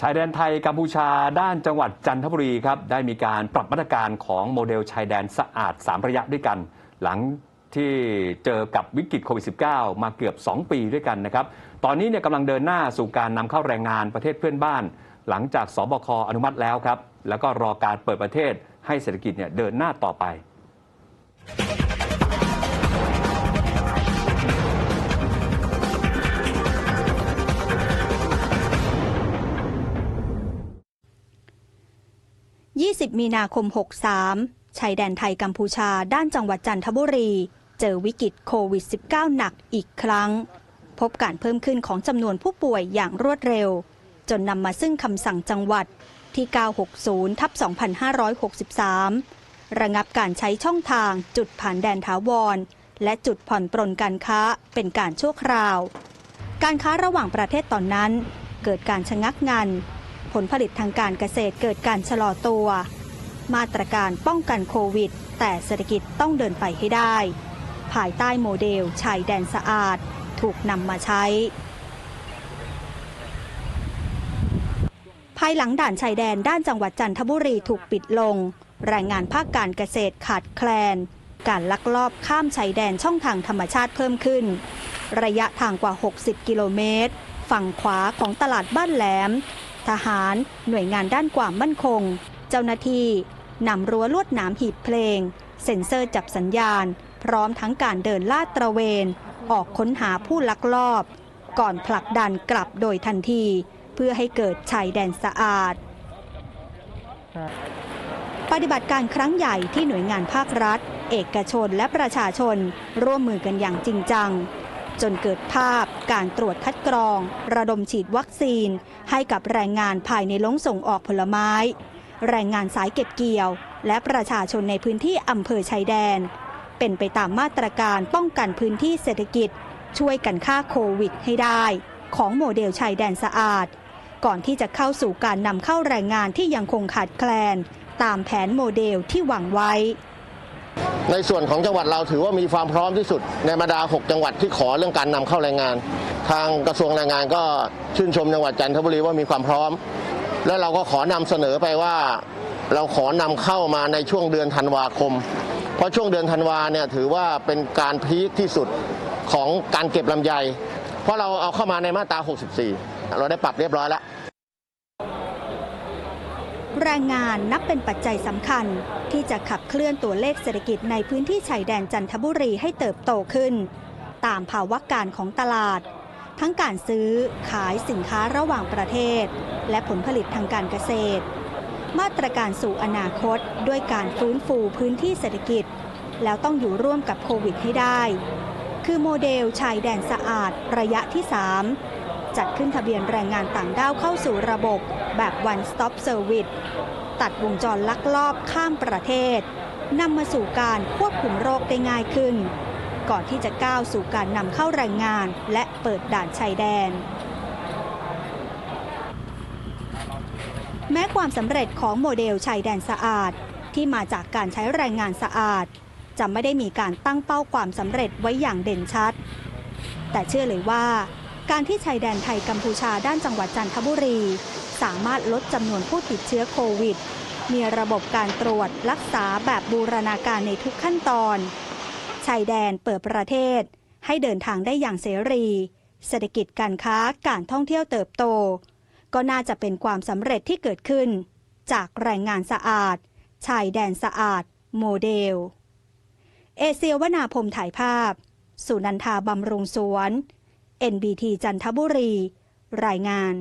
ชายแดนไทยกัมพูชาด้านจังหวัดจันทบุรีครับได้มีการปรับมาตรการของโมเดลชายแดนสะอาด 3 ระยะด้วยกัน หลังที่เจอกับวิกฤตโควิด -19 มาเกือบ 2 ปีด้วยกันนะครับ ตอนนี้เนี่ยกำลังเดินหน้าสู่การนำเข้าแรงงานประเทศเพื่อนบ้าน หลังจากสบคอนุมัติแล้วครับ แล้วก็รอการเปิดประเทศให้เศรษฐกิจเนี่ยเดินหน้าต่อไป 20 มีนาคม 63ชายแดนไทยกัมพูชาด้านจังหวัดจันทบุรี เจอวิกฤตโควิด -19 หนักอีกครั้ง พบการเพิ่มขึ้นของจำนวนผู้ป่วยอย่างรวดเร็ว จนนำมาซึ่งคำสั่งจังหวัดที่ 960 ทับ 2563 ระงับการใช้ช่องทางจุดผ่านแดนถาวร และจุดผ่อนปรนการค้าเป็นการชั่วคราว การค้าระหว่างประเทศตอนนั้น เกิดการชะงักงัน ผลผลิตทางการเกษตรเกิดการชะลอตัว มาตรการป้องกันโควิด แต่เศรษฐกิจต้องเดินไปให้ได้ ภายใต้โมเดลชายแดนสะอาด ถูกนำมาใช้ ภายหลังด่านชายแดนด้านจังหวัดจันทบุรีถูกปิดลง แรงงานภาคการเกษตรขาดแคลน การลักลอบข้ามชายแดนช่องทางธรรมชาติเพิ่มขึ้น ระยะทางกว่า 60 กิโลเมตร ฝั่งขวาของตลาดบ้านแหลม ทหาร หน่วยงานด้านความมั่นคง เจ้าหน้าที่นำรั้วลวดหนามหีบเพลง เซ็นเซอร์จับสัญญาณ พร้อมทั้งการเดินลาดตระเวน ออกค้นหาผู้ลักลอบ ก่อนผลักดันกลับโดยทันที เพื่อให้เกิดชายแดนสะอาด ปฏิบัติการครั้งใหญ่ที่หน่วยงานภาครัฐ เอกชนและประชาชนร่วมมือกันอย่างจริงจัง จนเกิดภาพ การตรวจคัดกรอง ระดมฉีดวัคซีน ให้กับแรงงานภายในล้งส่งออกผลไม้ แรงงานสายเก็บเกี่ยว และประชาชนในพื้นที่อำเภอชายแดน เป็นไปตามมาตรการป้องกันพื้นที่เศรษฐกิจ ช่วยกันฆ่าโควิดให้ได้ ของโมเดลชายแดนสะอาด ก่อนที่จะเข้าสู่การนำเข้าแรงงานที่ยังคงขาดแคลน ตามแผนโมเดลที่หวังไว้ ในส่วนของจังหวัดเราถือว่ามีความพร้อมที่สุด ในบรรดา 6 จังหวัดที่ขอเรื่องการนำเข้าแรงงาน ทางกระทรวงแรงงานก็ชื่นชมจังหวัดจันทบุรีว่ามีความพร้อม และเราก็ขอนำเสนอไปว่า เราขอนำเข้ามาในช่วงเดือนธันวาคม เพราะช่วงเดือนธันวาเนี่ยถือว่าเป็นการพีคที่สุดของการเก็บลำไย เพราะเราเอาเข้ามาในมาตรา 64 เราได้ปรับเรียบร้อยแล้ว แรงงานนับเป็นปัจจัยสำคัญ ที่จะขับเคลื่อนตัวเลขเศรษฐกิจในพื้นที่ชายแดนจันทบุรีให้เติบโตขึ้น ตามภาวะการของตลาด ทั้งการซื้อขายสินค้าระหว่างประเทศ และผลผลิตทางการเกษตร มาตรการสู่อนาคตด้วยการฟื้นฟูพื้นที่เศรษฐกิจ แล้วต้องอยู่ร่วมกับโควิดให้ได้ คือโมเดลชายแดนสะอาดระยะที่ 3 จัดขึ้นทะเบียนแรงงานต่างด้าวเข้าสู่ระบบ แบบ one stop service ตัดวงจรลักลอบข้ามประเทศนำมาสู่การควบคุมโรคได้ง่ายขึ้น ก่อนที่จะก้าวสู่การนำเข้าแรงงานและเปิดด่านชายแดน แม้ความสำเร็จของโมเดลชายแดนสะอาด ที่มาจากการใช้แรงงานสะอาด จะไม่ได้มีการตั้งเป้าความสำเร็จไว้อย่างเด่นชัด แต่เชื่อเลยว่า การที่ชายแดนไทยกัมพูชาด้านจังหวัดจันทบุรี สามารถลดจำนวนผู้ติดเชื้อโควิด มีระบบการตรวจรักษาแบบบูรณาการในทุกขั้นตอน ชายแดนเปิดประเทศ ให้เดินทางได้อย่างเสรี เศรษฐกิจการค้าการท่องเที่ยวเติบโต ก็น่าจะเป็นความสำเร็จที่เกิดขึ้น จากแรงงานสะอาด ชายแดนสะอาด โมเดล เอเชียวนาพรมถ่ายภาพ สุนันทาบำรุงสวน NBT จันทบุรี รายงาน